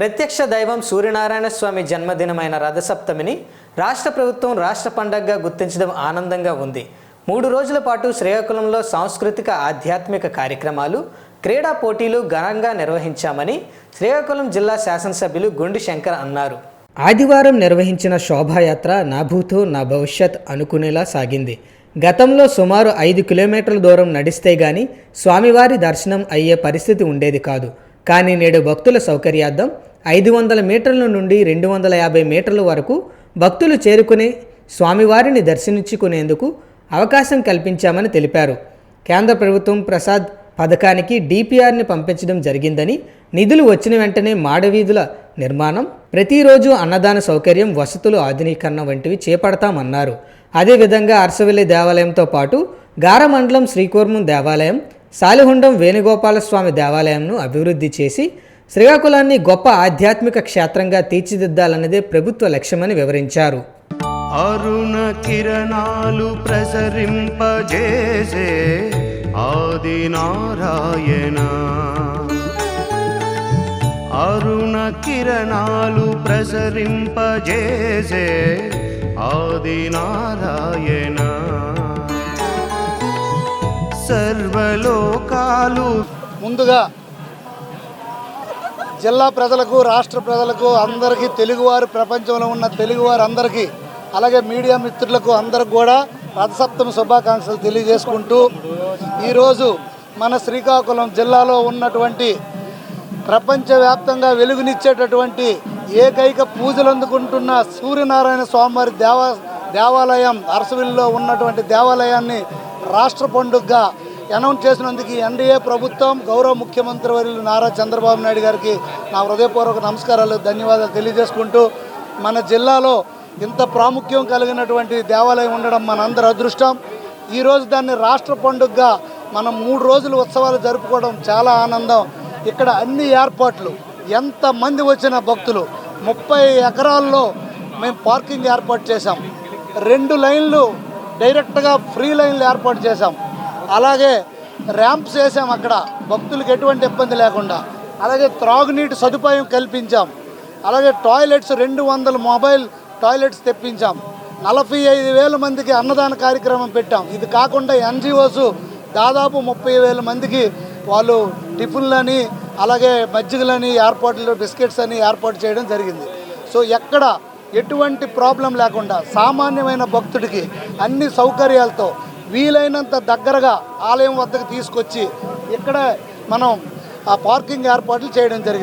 ప్రత్యక్ష దైవం సూర్యనారాయణ స్వామి జన్మదినమైన రథసప్తమిని రాష్ట్ర ప్రభుత్వం రాష్ట్ర పండగగా గుర్తించడం ఆనందంగా ఉంది. మూడు రోజుల పాటు శ్రీకాకుళంలో సాంస్కృతిక ఆధ్యాత్మిక కార్యక్రమాలు క్రీడా పోటీలు ఘనంగా నిర్వహించామని శ్రీకాకుళం జిల్లా శాసనసభ్యులు గుండు శంకర్ అన్నారు. ఆదివారం నిర్వహించిన శోభాయాత్ర నా భూతో నా భవిష్యత్ అనుకునేలా సాగింది. గతంలో సుమారు ఐదు కిలోమీటర్ల దూరం నడిస్తే గాని స్వామివారి దర్శనం అయ్యే పరిస్థితి ఉండేది కాదు. కానీ నేడు భక్తుల సౌకర్యార్థం ఐదు వందల మీటర్ల నుండి రెండు వందల యాభై మీటర్ల వరకు భక్తులు చేరుకుని స్వామివారిని దర్శించుకునేందుకు అవకాశం కల్పించామని తెలిపారు. కేంద్ర ప్రభుత్వం ప్రసాద్ పథకానికి డిపిఆర్ని పంపించడం జరిగిందని నిధులు వచ్చిన వెంటనే మాడవీధుల నిర్మాణం ప్రతిరోజు అన్నదాన సౌకర్యం వసతులు ఆధునీకరణ వంటివి చేపడతామన్నారు. అదేవిధంగా అరసవెల్లి దేవాలయంతో పాటు గారమండలం శ్రీకూర్మం దేవాలయం సాలిహుండం వేణుగోపాలస్వామి దేవాలయంను అభివృద్ధి చేసి శ్రీకాకుళాన్ని గొప్ప ఆధ్యాత్మిక క్షేత్రంగా తీర్చిదిద్దాలన్నదే ప్రభుత్వ లక్ష్యమని వివరించారు. అరుణ కిరణాలు ప్రసరింపజేసే ఆది నారాయణ. అరుణ కిరణాలు ప్రసరింపజేసే ఆది నారాయణ. సర్వలోకాలు ముందుగా జిల్లా ప్రజలకు రాష్ట్ర ప్రజలకు అందరికీ తెలుగువారు ప్రపంచంలో ఉన్న తెలుగువారు అందరికీ అలాగే మీడియా మిత్రులకు అందరికి కూడా రథసప్తమి శుభాకాంక్షలు తెలియజేసుకుంటూ ఈరోజు మన శ్రీకాకుళం జిల్లాలో ఉన్నటువంటి ప్రపంచవ్యాప్తంగా వెలుగునిచ్చేటటువంటి ఏకైక పూజలు అందుకుంటున్న సూర్యనారాయణ స్వామివారి దేవా దేవాలయం అరసవిల్లో ఉన్నటువంటి దేవాలయాన్ని రాష్ట్ర పండుగగా అనౌన్స్ చేసినందుకు ఎన్డీఏ ప్రభుత్వం గౌరవ ముఖ్యమంత్రి వర్యులు నారా చంద్రబాబు నాయుడు గారికి నా హృదయపూర్వక నమస్కారాలు ధన్యవాదాలు తెలియజేసుకుంటూ మన జిల్లాలో ఇంత ప్రాముఖ్యం కలిగినటువంటి దేవాలయం ఉండడం మనందరి అదృష్టం. ఈరోజు దాన్ని రాష్ట్ర పండుగగా మనం మూడు రోజులు ఉత్సవాలు జరుపుకోవడం చాలా ఆనందం. ఇక్కడ అన్ని ఏర్పాట్లు ఎంతమంది వచ్చిన భక్తులు ముప్పై ఎకరాల్లో మేము పార్కింగ్ ఏర్పాటు చేశాం. రెండు లైన్లు డైరెక్ట్గా ఫ్రీ లైన్లు ఏర్పాటు చేశాం. అలాగే ర్యాంప్స్ వేసాం అక్కడ. భక్తులకు ఎటువంటి ఇబ్బంది లేకుండా. అలాగే త్రాగునీటి సదుపాయం కల్పించాం. అలాగే టాయిలెట్స్ రెండు వందల మొబైల్ టాయిలెట్స్ తెప్పించాం. నలభై ఐదు వేల మందికి అన్నదాన కార్యక్రమం పెట్టాం. ఇది కాకుండా ఎన్జిఓస్ దాదాపు ముప్పై వేల మందికి వాళ్ళు టిఫిన్లని అలాగే మజ్జిగలని ఏర్పాట్లు బిస్కెట్స్ అని ఏర్పాటు చేయడం జరిగింది. సో ఎక్కడ ఎటువంటి ప్రాబ్లం లేకుండా సామాన్యమైన భక్తుడికి అన్ని సౌకర్యాలతో వీలైనంత దగ్గరగా ఆలయం వద్దకు తీసుకొచ్చి ఇక్కడ మనం ఆ పార్కింగ్ ఏర్పాట్లు చేయడం జరిగింది.